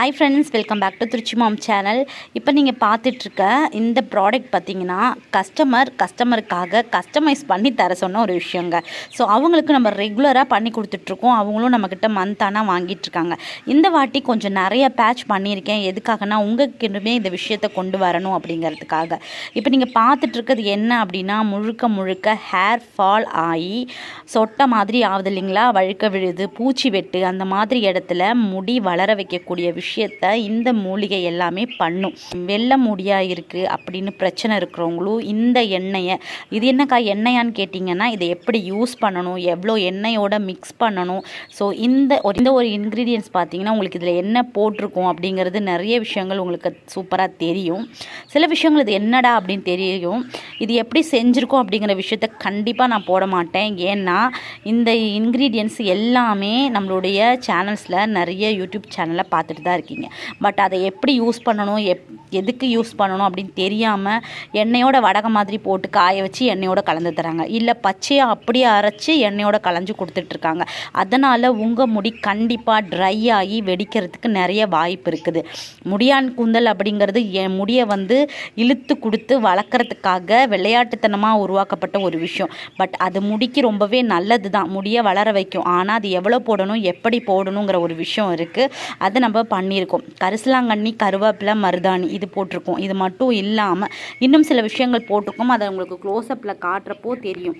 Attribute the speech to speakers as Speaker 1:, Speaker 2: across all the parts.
Speaker 1: Hi friends welcome back to Trichy mom channel இப்போ நீங்கள் பார்த்துட்ருக்க இந்த ப்ராடக்ட் பார்த்தீங்கன்னா கஸ்டமர் கஸ்டமருக்காக கஸ்டமைஸ் பண்ணி தர சொன்ன ஒரு விஷயங்க. ஸோ அவங்களுக்கு நம்ம ரெகுலராக பண்ணி கொடுத்துட்ருக்கோம். அவங்களும் நம்மக்கிட்ட மந்தானா வாங்கிட்டுருக்காங்க இந்த வாட்டி கொஞ்சம் நிறைய பேட்ச் பண்ணியிருக்கேன். எதுக்காகனா உங்ககிட்டமே இந்த விஷயத்தை கொண்டு வரணும் அப்படிங்கிறதுக்காக. இப்போ நீங்கள் பார்த்துட்ருக்கிறது என்ன அப்படின்னா முழுக்க முழுக்க ஹேர் ஃபால் ஆகி சொட்டை மாதிரி ஆகுது இல்லைங்களா? வழுக்க விழுது பூச்சி வெட்டு அந்த மாதிரி இடத்துல முடி வளர வைக்கக்கூடிய விஷயம் விஷயத்த இந்த மூலிகை எல்லாமே பண்ணும். வெள்ளை முடியாக இருக்குது அப்படின்னு பிரச்சனை இருக்கிறவங்களும் இந்த எண்ணெயை இது என்னக்கா எண்ணெயான்னு கேட்டிங்கன்னா இதை எப்படி யூஸ் பண்ணணும் எவ்வளோ எண்ணெயோட மிக்ஸ் பண்ணணும். ஸோ இந்த ஒரு இந்த ஒரு இன்க்ரீடியன்ஸ் பார்த்தீங்கன்னா உங்களுக்கு இதில் என்ன போட்டிருக்கோம் அப்படிங்கிறது நிறைய விஷயங்கள் உங்களுக்கு சூப்பராக தெரியும். சில விஷயங்கள் இது என்னடா அப்படின்னு தெரியும். இது எப்படி செஞ்சுருக்கோம் அப்படிங்கிற விஷயத்த கண்டிப்பாக நான் போட மாட்டேன். ஏன்னா இந்த இன்க்ரீடியன்ஸ் எல்லாமே நம்மளுடைய சேனல்ஸில் நிறைய யூடியூப் சேனலில் பார்த்துட்டு தான் இருக்கீங்க. பட் அதை எப்படி யூஸ் பண்ணணும் எப் எதுக்கு யூஸ் பண்ணணும் அப்படின்னு தெரியாமல் எண்ணெயோட வடகம் மாதிரி போட்டு காய வச்சு எண்ணெயோட கலந்து தராங்க. இல்லை பச்சையாக அப்படியே அரைச்சி எண்ணெயோட கலஞ்சு கொடுத்துட்ருக்காங்க அதனால் உங்கள் முடி கண்டிப்பாக ட்ரை ஆகி வெடிக்கிறதுக்கு நிறைய வாய்ப்பு இருக்குது. முடியான் கூந்தல் அப்படிங்கிறது என் முடியை வந்து இழுத்து கொடுத்து வளர்க்குறதுக்காக விளையாட்டுத்தனமாக உருவாக்கப்பட்ட ஒரு விஷயம். பட் அது முடிக்கு ரொம்பவே நல்லது தான் முடியை வளர வைக்கும். ஆனால் அது எவ்வளோ போடணும் எப்படி போடணுங்கிற ஒரு விஷயம் இருக்குது அதை நம்ம பண்ணியிருக்கோம். கரிசலாங்கண்ணி கருவேப்பிலை மருதாணி இது போட்டிருக்கோம். இது மட்டும் இல்லாமல் இன்னும் சில விஷயங்கள் போட்டிருக்கோம். அதை உங்களுக்கு க்ளோஸ்அப்பில் காட்டுறப்போ தெரியும்.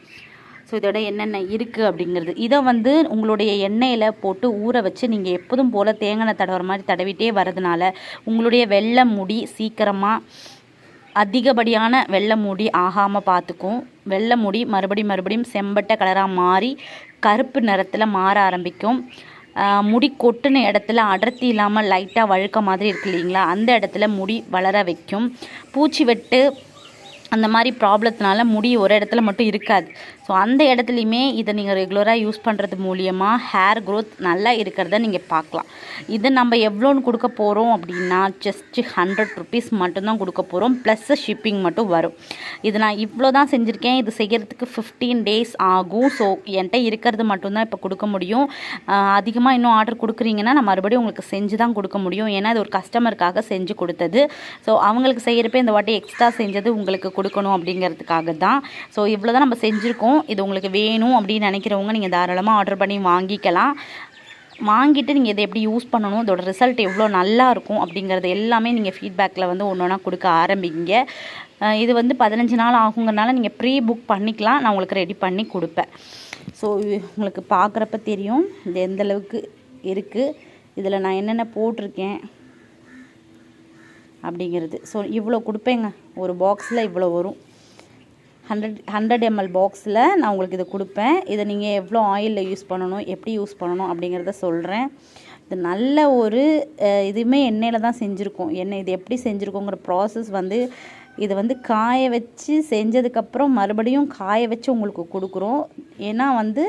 Speaker 1: ஸோ இதோட என்னென்ன இருக்குது அப்படிங்கிறது. இதை வந்து உங்களுடைய எண்ணெயில் போட்டு ஊற வச்சு நீங்கள் எப்போதும் போல் தேங்காய் தடவுற மாதிரி தடவிட்டே வரதுனால உங்களுடைய வெள்ளை முடி சீக்கிரமாக அதிகப்படியான வெள்ளை முடி ஆகாமல் பார்த்துக்கும். வெள்ளை முடி மறுபடியும் மறுபடியும் செம்பட்டை கலராக மாறி கருப்பு நிறத்தில் மாற ஆரம்பிக்கும். முடி கொட்டின இடத்துல அடர்த்தி இல்லாமல் லைட்டாக வழுக்க மாதிரி இருக்கு இல்லைங்களா? அந்த இடத்துல முடி வளர வைக்கும். பூச்சி வெட்டு அந்த மாதிரி ப்ராப்ளத்தினால முடி ஒரு இடத்துல மட்டும் இருக்காது. ஸோ அந்த இடத்துலையுமே இதை நீங்கள் ரெகுலராக யூஸ் பண்ணுறது மூலியமாக ஹேர் க்ரோத் நல்லா இருக்கிறத நீங்கள் பார்க்கலாம். இதை நம்ம எவ்வளோன்னு கொடுக்க போகிறோம் அப்படின்னா ஜஸ்ட்டு ஹண்ட்ரட் ருபீஸ் மட்டும்தான் கொடுக்க போகிறோம் ப்ளஸ் ஷிப்பிங் மட்டும் வரும். இது நான் இவ்வளோ தான் செஞ்சுருக்கேன். இது செய்கிறதுக்கு ஃபிஃப்டீன் டேஸ் ஆகும். ஸோ என்கிட்ட இருக்கிறது மட்டும்தான் இப்போ கொடுக்க முடியும். அதிகமாக இன்னும் ஆர்டர் கொடுக்குறீங்கன்னா நான் மறுபடியும் உங்களுக்கு செஞ்சு தான் கொடுக்க முடியும். ஏன்னா இது ஒரு கஸ்டமருக்காக செஞ்சு கொடுத்தது. ஸோ அவங்களுக்கு செய்கிறப்ப இந்த வாட்டி எக்ஸ்ட்ரா செஞ்சது உங்களுக்கு கொடுக்கணும் அப்படிங்கிறதுக்காக தான் ஸோ இவ்வளோ தான் நம்ம செஞ்சுருக்கோம். இது உங்களுக்கு வேணும் அப்படின்னு நினைக்கிறவங்க நீங்கள் தாராளமாக ஆர்டர் பண்ணி வாங்கிக்கலாம். வாங்கிட்டு நீங்கள் இதை எப்படி யூஸ் பண்ணணும் இதோட ரிசல்ட் எவ்வளோ நல்லா இருக்கும் அப்படிங்கிறது எல்லாமே நீங்கள் ஃபீட்பேக்கில் வந்து ஒன்று ஒன்றா கொடுக்க ஆரம்பிங்க. இது வந்து பதினஞ்சு நாள் ஆகுங்கிறனால நீங்கள் ப்ரீ புக் பண்ணிக்கலாம். நான் உங்களுக்கு ரெடி பண்ணி கொடுப்பேன். ஸோ உங்களுக்கு பார்க்குறப்ப தெரியும் இது எந்தளவுக்கு இருக்குது இதில் நான் என்னென்ன போட்டிருக்கேன் அப்படிங்கிறது. ஸோ இவ்வளோ கொடுப்பேங்க. ஒரு பாக்ஸில் இவ்வளோ வரும். ஹண்ட்ரட் ஹண்ட்ரட் எம்எல் பாக்ஸில் நான் உங்களுக்கு இதை கொடுப்பேன். இதை நீங்கள் எவ்வளோ ஆயிலில் யூஸ் பண்ணணும் எப்படி யூஸ் பண்ணணும் அப்படிங்கிறத சொல்கிறேன் இது நல்ல ஒரு இதுவுமே எண்ணெயில் தான் செஞ்சுருக்கோம். எண்ணெய் இது எப்படி செஞ்சுருக்கோங்கிற ப்ராசஸ் வந்து இதை வந்து காய வச்சு செஞ்சதுக்கப்புறம் மறுபடியும் காய வச்சு உங்களுக்கு கொடுக்குறோம். ஏன்னா வந்து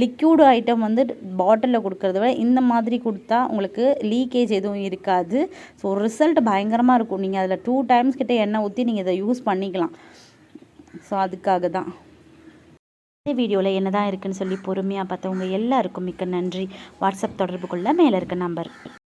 Speaker 1: லிக்யூடு ஐட்டம் வந்து பாட்டிலில் கொடுக்குறத விட இந்த மாதிரி கொடுத்தா உங்களுக்கு லீக்கேஜ் எதுவும் இருக்காது. ஸோ ரிசல்ட் பயங்கரமாக இருக்கும். நீங்கள் அதில் டூ டைம்ஸ் கிட்டே எண்ணெய் ஊற்றி நீங்கள் இதை யூஸ் பண்ணிக்கலாம். ஸோ அதுக்காக தான். இந்த வீடியோவில் என்ன தான் இருக்குதுன்னு சொல்லி பொறுமையாக பார்த்தவங்க எல்லாருக்கும் மிக்க நன்றி. வாட்ஸ்அப் தொடர்பு கொள்ள மேலே இருக்க நம்பர்.